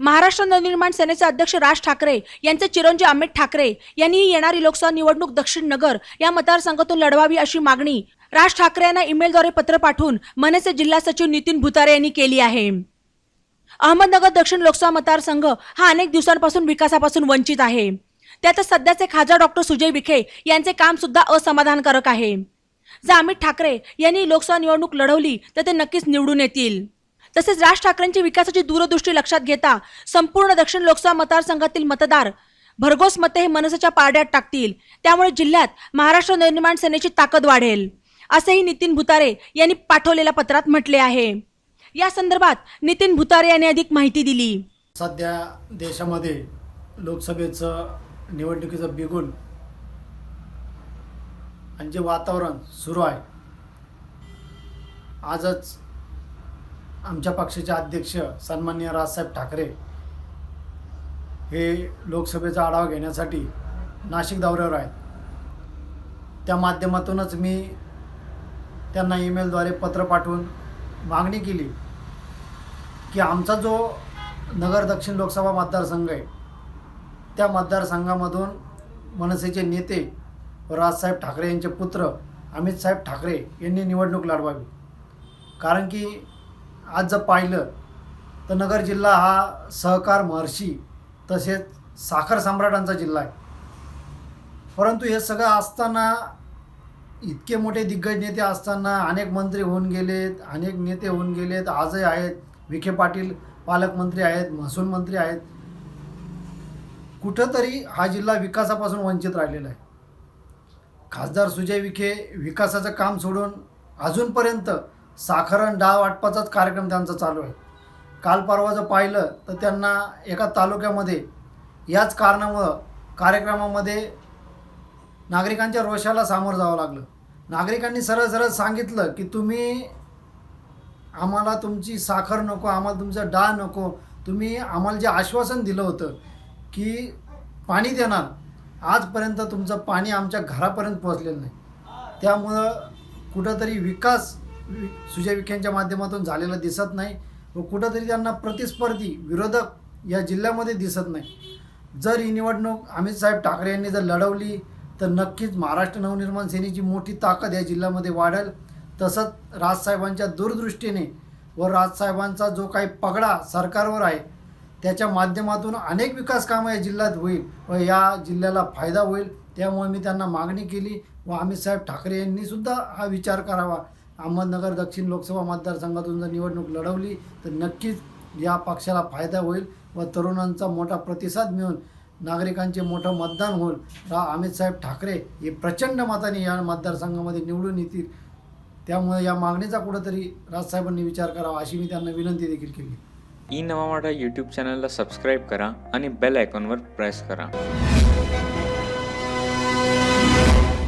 महाराष्ट्र नवनिर्माण सेनेचे अध्यक्ष राज ठाकरे यांचे चिरंजीव अमित ठाकरे यांनी येणारी लोकसभा निवडणूक दक्षिण नगर या मतदारसंघातून लढवावी अशी मागणी राज ठाकरे यांना ईमेलद्वारे पत्र पाठवून मनसे जिल्हा सचिव नितीन भुतारे यांनी केली आहे. अहमदनगर दक्षिण लोकसभा मतदारसंघ हा अनेक दिवसांपासून विकासापासून वंचित आहे. त्यातच सध्याचे खासदार डॉक्टर सुजय विखे यांचे काम सुद्धा असमाधानकारक आहे. जर अमित ठाकरे यांनी लोकसभा निवडणूक लढवली तर ते नक्कीच निवडून येतील. तसेच राज ठाकरेंची विकासाची दूरदृष्टी लक्षात घेता संपूर्ण दक्षिण लोकसभा मतदारसंघातील मतदार भरघोस मते हे मनसेच्या पारड्यात टाकतील. त्यामुळे जिल्ह्यात महाराष्ट्र नवनिर्माण सेनेची ताकद वाढेल. असेही नितीन भुतारे यांनी पाठवलेल्या पत्रात म्हटले आहे. या संदर्भात नितीन भुतारे यांनी अधिक माहिती दिली. सध्या देशामध्ये लोकसभेचं निवडणुकीचं बिगुल आणि जे वातावरण सुरू आहे आजच आमच्या पक्षाचे अध्यक्ष सन्मान्य राजसाहेब ठाकरे हे लोकसभेचा आढावा घेण्यासाठी नाशिक दौऱ्यावर आहेत. त्या माध्यमातूनच मी त्यांना ईमेलद्वारे पत्र पाठवून मागणी केली की आमचा जो नगर दक्षिण लोकसभा मतदारसंघ आहे त्या मतदारसंघामधून मनसेचे नेते राजसाहेब ठाकरे यांचे पुत्र अमितसाहेब ठाकरे यांनी निवडणूक लढवावी. कारण की आज जर पाहिलं तर नगर जिल्हा हा सहकार महर्षी तसेच साखर सम्राटांचा जिल्हा आहे. परंतु हे सगळं असताना इतके मोठे दिग्गज नेते असताना अनेक मंत्री होऊन गेलेत अनेक नेते होऊन गेलेत आजही आहेत. विखे पाटील पालकमंत्री आहेत महसूल मंत्री आहेत. कुठंतरी हा जिल्हा विकासापासून वंचित राहिलेला आहे. खासदार सुजय विखे विकासाचं काम सोडून अजूनपर्यंत साखरण डाळ वाटपाचाच कार्यक्रम त्यांचा चालू आहे. काल परवा जर पाहिलं तर त्यांना एका तालुक्यामध्ये याच कारणामुळं कार्यक्रमामध्ये नागरिकांच्या रोषाला सामोरं जावं लागलं. नागरिकांनी सरळ सरळ सांगितलं की तुम्ही आम्हाला तुमची साखर नको आम्हाला तुमचं डाळ नको. तुम्ही आम्हाला जे आश्वासन दिलं होतं की पाणी देणार आजपर्यंत तुमचं पाणी आमच्या घरापर्यंत पोहोचलेलं नाही. त्यामुळं कुठंतरी विकास सुजय विखेंच्या माध्यमातून झालेला दिसत नाही व कुठंतरी त्यांना प्रतिस्पर्धी विरोधक या जिल्ह्यामध्ये दिसत नाही. जर ही निवडणूक अमित साहेब ठाकरे यांनी जर लढवली तर नक्कीच महाराष्ट्र नवनिर्माण सेनेची मोठी ताकद या जिल्ह्यामध्ये वाढेल. तसंच राजसाहेबांच्या दूरदृष्टीने व राजसाहेबांचा जो काही पगडा सरकारवर आहे त्याच्या माध्यमातून अनेक विकास कामं या जिल्ह्यात होईल व या जिल्ह्याला फायदा होईल. त्यामुळे मी त्यांना मागणी केली व अमित साहेब ठाकरे यांनीसुद्धा हा विचार करावा. अहमदनगर दक्षिण लोकसभा मतदारसंघातून जर निवडणूक लढवली तर नक्कीच या पक्षाला फायदा होईल व तरुणांचा मोठा प्रतिसाद मिळून नागरिकांचे मोठं मतदान होईल. रा अमितसाहेब ठाकरे हे प्रचंड मताने या मतदारसंघामध्ये निवडून येतील. त्यामुळे या मागणीचा कुठंतरी राजसाहेबांनी विचार करावा अशी मी त्यांना विनंती देखील केली. ई नवा यूट्यूब चॅनलला सबस्क्राईब करा आणि बेल आयकॉनवर प्रेस करा.